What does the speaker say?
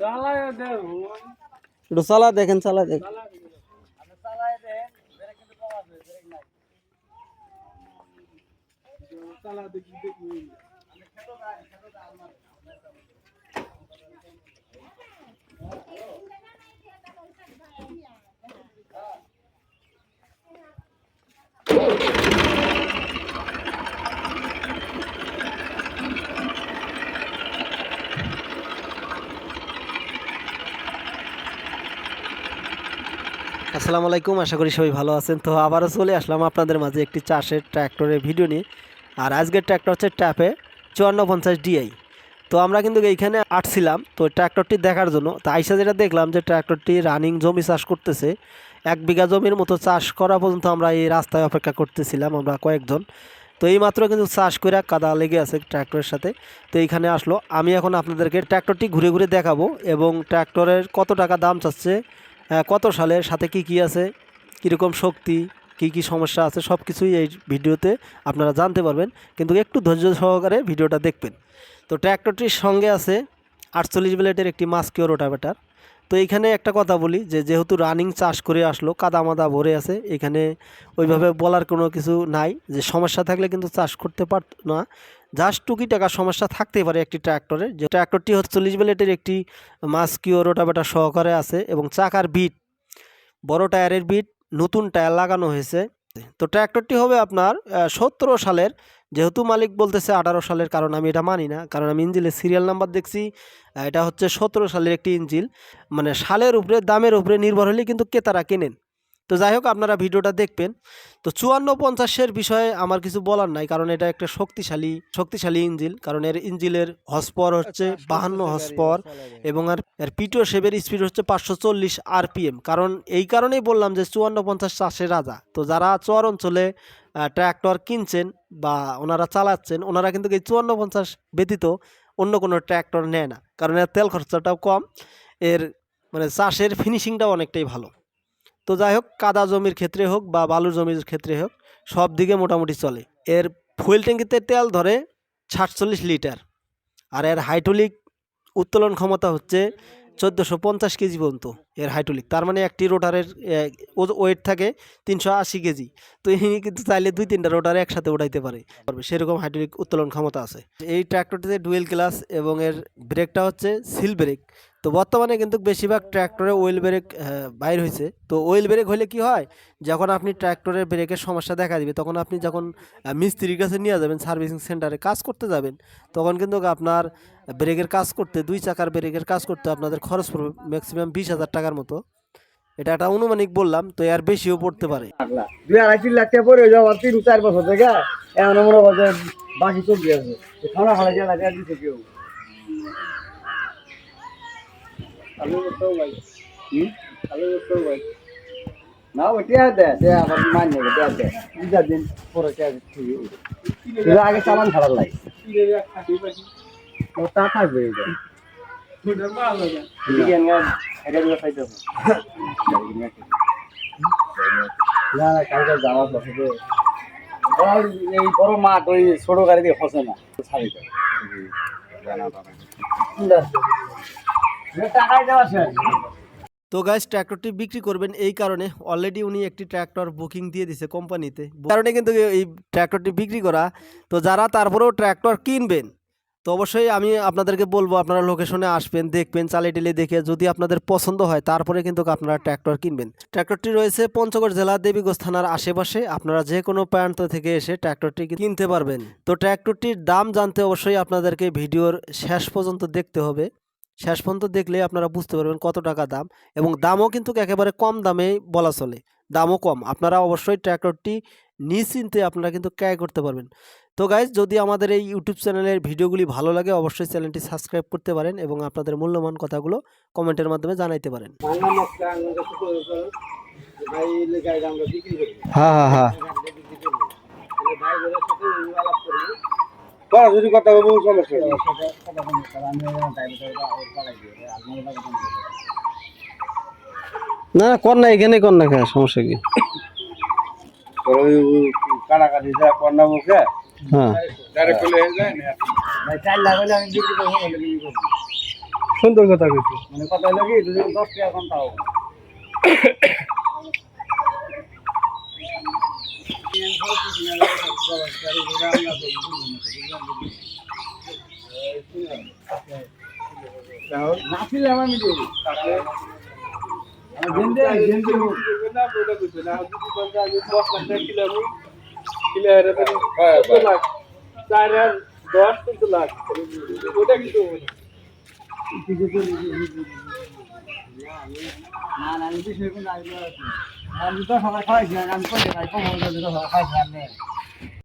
চালায় দেখো একটু চালা দেখেন চালা দেখেন। চালায় দেন ব্রেক কিন্তু কম আছে ব্রেক নাই চালা দেখি দেখি আসসালামু আলাইকুম, আশা করি সবাই ভালো আছেন। তো আবারও চলে আসলাম আপনাদের মাঝে একটি চাষের ট্র্যাক্টরের ভিডিও নিয়ে। আর আজকের ট্র্যাক্টর হচ্ছে ট্যাপে চুয়ান্ন পঞ্চাশ ডিআই। তো আমরা কিন্তু এইখানে আটছিলাম, তো ট্র্যাক্টরটি দেখার জন্য। তো আইসা যেটা দেখলাম যে ট্র্যাক্টরটি রানিং জমি চাষ করতেছে। এক বিঘা জমির মতো চাষ করা পর্যন্ত আমরা এই রাস্তায় অপেক্ষা করতেছিলাম আমরা কয়েকজন। তো এই মাত্র কিন্তু চাষ করে কাদা লেগে আছে ট্র্যাক্টরের সাথে। তো এইখানে আসলো। আমি এখন আপনাদেরকে ট্র্যাক্টরটি ঘুরে ঘুরে দেখাবো এবং ট্র্যাক্টরের কত টাকা দাম চাচ্ছে কত সালের? সাথে কি কি আছে? কীরকম শক্তি? কি কি সমস্যা আছে? সব কিছুই এই ভিডিওতে আপনারা জানতে পারবেন। কিন্তু একটু ধৈর্য সহকারে ভিডিওটা দেখবেন। তো ট্র্যাক্টরটির সঙ্গে আছে আটচল্লিশ ব্লেডের একটি মাস্কিও রোটাভেটার। তো এইখানে একটা কথা বলি যে, যেহেতু রানিং চাষ করে আসলো কাদা মাদা ভরে আছে, এখানে ওইভাবে বলার কোনো কিছু নাই যে, সমস্যা থাকলে কিন্তু চাষ করতে পারত না। টুকি টাকা সমস্যা থাকতেই পারে একটি ট্র্যাক্টরে। যে ট্র্যাক্টরটি হচ্ছে চল্লিশ বেলেটের একটি মাস্কিও রোটাভেটার সহকারে আছে এবং চাকার বিট, বড় টায়ারের বিট, নতুন টায়ার লাগানো হয়েছে। তো ট্র্যাক্টরটি হবে আপনার সতেরো সালের, যেহেতু মালিক বলতেছে আঠারো সালের, কারণ আমি এটা মানি না, কারণ আমি ইঞ্জিলের সিরিয়াল নাম্বার দেখছি এটা হচ্ছে সতেরো সালের একটি ইঞ্জিল। মানে সালের উপরে, দামের উপরে নির্ভর হলেই কিন্তু ক্রেতারা কেনেন। তো যাই হোক আপনারা ভিডিওটা দেখবেন। তো চুয়ান্ন পঞ্চাশের বিষয়ে আমার কিছু বলার নাই কারণ এটা একটা শক্তিশালী শক্তিশালী ইঞ্জিল। কারণ এর ইঞ্জিলের হসপর হচ্ছে বাহান্ন হসপর এবং আর এর পিটো শেপের স্পিড হচ্ছে পাঁচশো চল্লিশ আরপিএম কারণ এই কারণেই বললাম যে চুয়ান্ন পঞ্চাশ চাষের রাজা। তো যারা চর অঞ্চলে ট্র্যাক্টর কিনছেন বা ওনারা চালাচ্ছেন ওনারা কিন্তু এই চুয়ান্ন পঞ্চাশ ব্যতীত অন্য কোনো ট্র্যাক্টর নেয় না। কারণ এর তেল খরচাটাও কম। এর মানে চাষের ফিনিশিংটাও অনেকটাই ভালো। তো যাই হোক, কাদা জমির ক্ষেত্রে হোক বা বালুর জমির ক্ষেত্রে হোক, সব দিকে মোটামুটি চলে। এর ফুয়েল ট্যাঙ্কিতে তেল ধরে সাতচল্লিশ লিটার, আর এর হাইড্রোলিক উত্তোলন ক্ষমতা হচ্ছে চোদ্দোশো পঞ্চাশ কেজি পর্যন্ত। এর হাইড্রোলিক তার মানে একটি রোটারের ওয়েট থাকে তিনশো আশি কেজি। তো ইনি কিন্তু চাইলে দুই তিনটা রোটারে একসাথে উঠাইতে পারে। সেরকম হাইড্রোলিক উত্তোলন ক্ষমতা আছে। এই ট্র্যাক্টরটিতে ডুয়েল ক্লাস এবং এর ব্রেকটা হচ্ছে সিল ব্রেক তো বর্তমানে কিন্তু বেশিরভাগ ট্র্যাক্টরে ওয়েল ব্রেক বাইর হয়েছে তো ওয়েল ব্রেক হলে কি হয়? যখন আপনি ট্র্যাক্টরের ব্রেকের সমস্যা দেখা দিবে, তখন আপনি যখন মিস্ত্রির কাছে নিয়ে যাবেন সার্ভিসিং সেন্টারে কাজ করতে যাবেন, তখন কিন্তু আপনার ব্রেকের কাজ করতে, দুই চাকার ব্রেকের কাজ করতে আপনাদের খরচ পড়বে ম্যাক্সিমাম বিশ হাজার টাকার মতো। এটা একটা অনুমানিক বললাম তো এর বেশিও পড়তে পারে। দুই আড়াই তিন লাখ টাকা পরে যাওয়ার তিন চার বছর থেকে এখন করছে বাকি চলতে আছে। গেলা গেলা দিতে কেউ। ভাই। হুম? আলু করতেও ভাই। না দে দে আবার মান্য টিয়া দে দুটা দিন পরে আগে চালান খারাপ লাগে। তা থাকবে এই বড় মাঠ ওই ছোট গাড়ি দিয়ে না তো গাইজ ট্র্যাক্টরটি বিক্রি করবেন এই কারণে অলরেডি উনি একটি ট্র্যাক্টর বুকিং দিয়ে দিছে কোম্পানিতে কারণে কিন্তু এই ট্র্যাক্টরটি বিক্রি করা। তো যারা তারপরেও ট্র্যাক্টর কিনবেন তো অবশ্যই আমি আপনাদেরকে বলব, আপনারা লোকেশনে আসবেন, দেখবেন চালে টেলে দেখে যদি আপনাদের পছন্দ হয়, তারপরে কিন্তু আপনারা ট্র্যাক্টর কিনবেন। ট্র্যাক্টরটি রয়েছে পঞ্চগড় জেলা দেবীগঞ্জ থানার আশেপাশে, আপনারা যে কোনো প্রান্ত থেকে এসে ট্র্যাক্টরটি কিনতে পারবেন। তো ট্র্যাক্টরটির দাম জানতে অবশ্যই আপনাদেরকে ভিডিওর শেষ পর্যন্ত দেখতে হবে। শেষ পর্যন্ত দেখলে আপনারা বুঝতে পারবেন কত টাকা দাম, এবং দামও কিন্তু একেবারে কম দামেই বলা চলে। দামও কম। আপনারা অবশ্যই ট্র্যাক্টরটি নিশ্চিন্তে আপনারা কিন্তু ক্রয় করতে পারবেন। তো গাইজ যদি আমাদের এই ইউটিউব চ্যানেলের ভিডিওগুলি ভালো লাগে, অবশ্যই চ্যানেলটি সাবস্ক্রাইব করতে পারেন এবং আপনাদের মূল্যবান কথাগুলো কমেন্টের মাধ্যমে জানাইতে পারেন। হ্যাঁ হ্যাঁ হ্যাঁ। না কর না এখানে কর না, সমস্যা কি? কানাকাটি যা কন্যা মুখে হ্যাঁ। ভাই চার লাখ হলে আমি বিক্রি করব বলে বিক্রি করব। সুন্দর কথা কইছো মানে কথা হলো কি যদি দশ টাকা কম তাও নাছিল আমার মিডিয়ে গেন্দে গেন্দে না না আমি কিছু না আমি তো সবাই খাওয়াইছি আমি তো কম হয়ে খাইছি আমি।